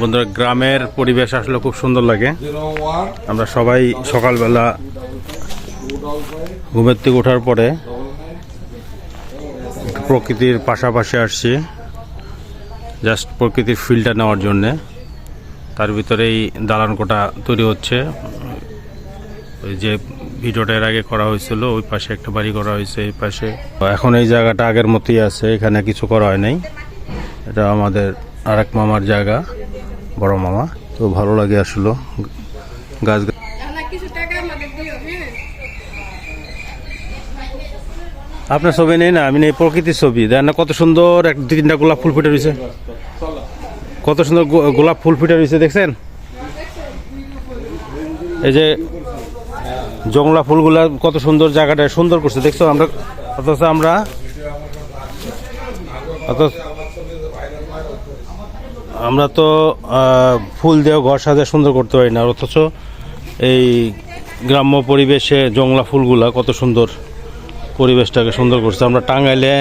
বন্ধুরা, গ্রামের পরিবেশ আসলে খুব সুন্দর লাগে। আমরা সবাই সকালবেলা ঘুমের থেকে ওঠার পরে প্রকৃতির পাশাপাশি আসছি জাস্ট প্রকৃতির ফিলটা নেওয়ার জন্যে। তার ভিতরেই দালান কোটা তৈরি হচ্ছে। ওই যে ভিডিওটা এর আগে করা হয়েছিল, ওই পাশে একটা বাড়ি করা হয়েছে, এই পাশে। এখন এই জায়গাটা আগের মতোই আছে, এখানে কিছু করা হয় নাই। এটা আমাদের আরেক মামার জায়গা, বড় মামা। তো ভালো লাগে আসলো। গাছ আপনার ছবি নেই না? আমি নেই প্রকৃতির ছবি। দেখ না কত সুন্দর এক দুই তিনটা গোলাপ ফুল ফুটে রয়েছে। কত সুন্দর গোলাপ ফুল ফুটে রয়েছে, দেখছেন? এই যে জংলা ফুলগুলা কত সুন্দর জায়গাটা সুন্দর করছে। দেখছ আমরা অথচ আমরা অথচ আমরা তো ফুল দিয়ে ঘর সাজা সুন্দর করতে পারি না অথচ এই গ্রাম্য পরিবেশে জংলা ফুলগুলা কত সুন্দর পরিবেশটাকে সুন্দর করছে। আমরা টাঙ্গাইলে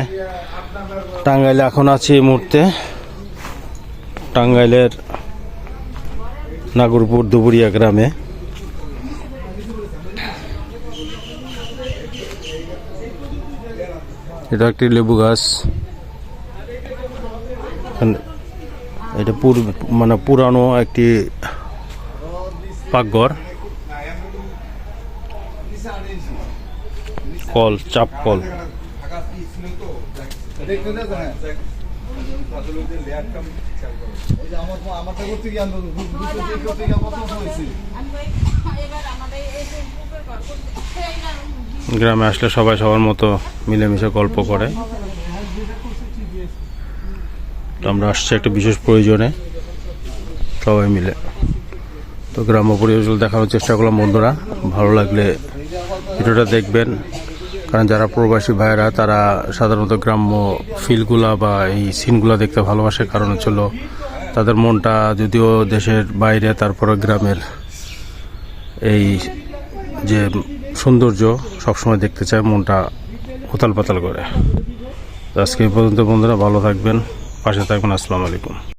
টাঙ্গাইলে এখন আছি এই মুহূর্তে। টাঙ্গাইলের নাগরপুর দুবুরিয়া গ্রামে। এটা একটি লেবু গাছ। এটা পুর মানে পুরানো একটি পাকঘর। কল, চাপ কল। গ্রামে আসলে সবাই সবার মতো মিলেমিশে গল্প করে। আমরা আসছি একটা বিশেষ প্রয়োজনে, সবাই মিলে। তো গ্রাম্য পরিবেশগুলো দেখানোর চেষ্টা করলাম বন্ধুরা, ভালো লাগলে ভিডিওটা দেখবেন। কারণ যারা প্রবাসী ভাইরা তারা সাধারণত গ্রাম্য ফিলগুলা বা এই সিনগুলা দেখতে ভালোবাসে। কারণ হচ্ছিল তাদের মনটা যদিও দেশের বাইরে তারপরে গ্রামের এই যে সৌন্দর্য সবসময় দেখতে চায়, মনটা উতাল পাতাল করে। আজকে এই পর্যন্ত বন্ধুরা, ভালো থাকবেন। পাশে থাকুন আসসালামু আলাইকুম।